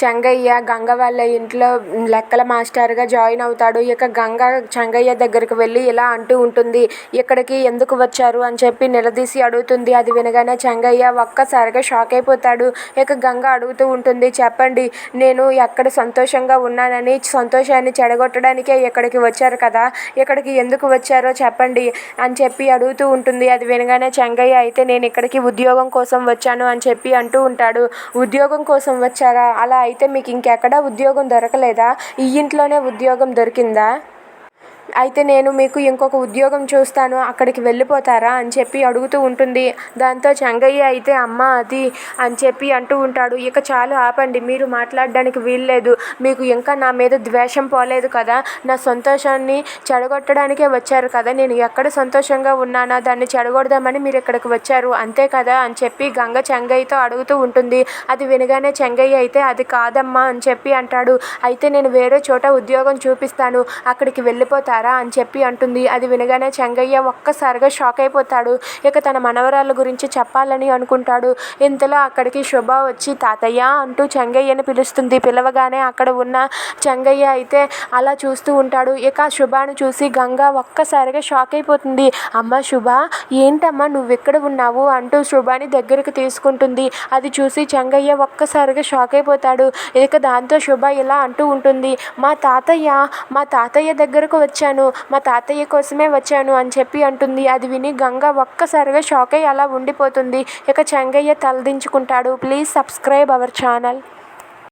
చెంగయ్య గంగ వాళ్ళ ఇంట్లో లెక్కల మాస్టర్గా జాయిన్ అవుతాడు. ఇక గంగ చెంగయ్య దగ్గరికి వెళ్ళి ఇలా అంటూ ఉంటుంది ఇక్కడికి ఎందుకు వచ్చారు? అని చెప్పి నిలదీసి అడుగుతుంది. అది వినగానే చెంగయ్య ఒక్కసారిగా షాక్ అయిపోతాడు. ఇక గంగ అడుగుతూ ఉంటుంది చెప్పండి నేను ఎక్కడ సంతోషంగా ఉన్నానని సంతోషాన్ని చెడగొట్టడానికే ఇక్కడికి వచ్చారు కదా ఇక్కడికి ఎందుకు వచ్చారో చెప్పండి అని చెప్పి అడుగుతూ ఉంటుంది. అది వినగానే చెంగయ్య అయితే నేను ఇక్కడికి ఉద్యోగం కోసం వచ్చాను అని చెప్పి అంటూ ఉంటాడు. ఉద్యోగం కోసం వచ్చారా? అలా అయితే మీకు ఇంకెక్కడా ఉద్యోగం దొరకలేదా? ఈ ఇంట్లోనే ఉద్యోగం దొరికిందా? అయితే నేను మీకు ఇంకొక ఉద్యోగం చూస్తాను అక్కడికి వెళ్ళిపోతారా అని చెప్పి అడుగుతూ ఉంటుంది. దాంతో చెంగయ్య అయితే అమ్మ అది అని చెప్పి అంటూ ఉంటాడు. ఇక చాలు ఆపండి మీరు మాట్లాడడానికి వీల్లేదు. మీకు ఇంకా నా మీద ద్వేషం పోలేదు కదా. నా సంతోషాన్ని చెడగొట్టడానికే వచ్చారు కదా. నేను ఎక్కడ సంతోషంగా ఉన్నానా? దాన్ని చెడగొడదామని మీరు ఇక్కడికి వచ్చారు. అంతే కదా అని చెప్పి గంగ చెంగయ్యతో అడుగుతూ ఉంటుంది. అది వినగానే చెంగయ్య అయితే అది కాదమ్మా అని చెప్పి అంటాడు. అయితే నేను వేరే చోట ఉద్యోగం చూపిస్తాను. అక్కడికి వెళ్ళిపోతారా? అని చెప్పి అంటుంది. అది వినగానే చెంగయ్య ఒక్కసారిగా షాక్ అయిపోతాడు. ఇక తన మనవరాళ్ళ గురించి చెప్పాలని అనుకుంటాడు. ఇంతలో అక్కడికి శుభ వచ్చి తాతయ్య అంటూ చెంగయ్యని పిలుస్తుంది. పిలవగానే అక్కడ ఉన్న చెంగయ్య అయితే అలా చూస్తూ ఉంటాడు. ఇక శుభాను చూసి గంగ ఒక్కసారిగా షాక్ అయిపోతుంది. అమ్మ శుభ ఏంటమ్మా నువ్వు ఎక్కడ ఉన్నావు? అంటూ శుభాని దగ్గరికి తీసుకుంటుంది. అది చూసి చెంగయ్య ఒక్కసారిగా షాక్ అయిపోతాడు. ఇక దాంతో శుభ ఇలా అంటూ ఉంటుంది. మా తాతయ్య మా తాతయ్య దగ్గరకు వచ్చాను మా తాతయ్య కోసమే వచ్చాను అని చెప్పి అంటుంది. అది విని గంగ ఒక్కసారిగా షాక్ అయ్యి అలా ఉండిపోతుంది. ఇక Chengaiah తలదించుకుంటాడు. Please subscribe our channel.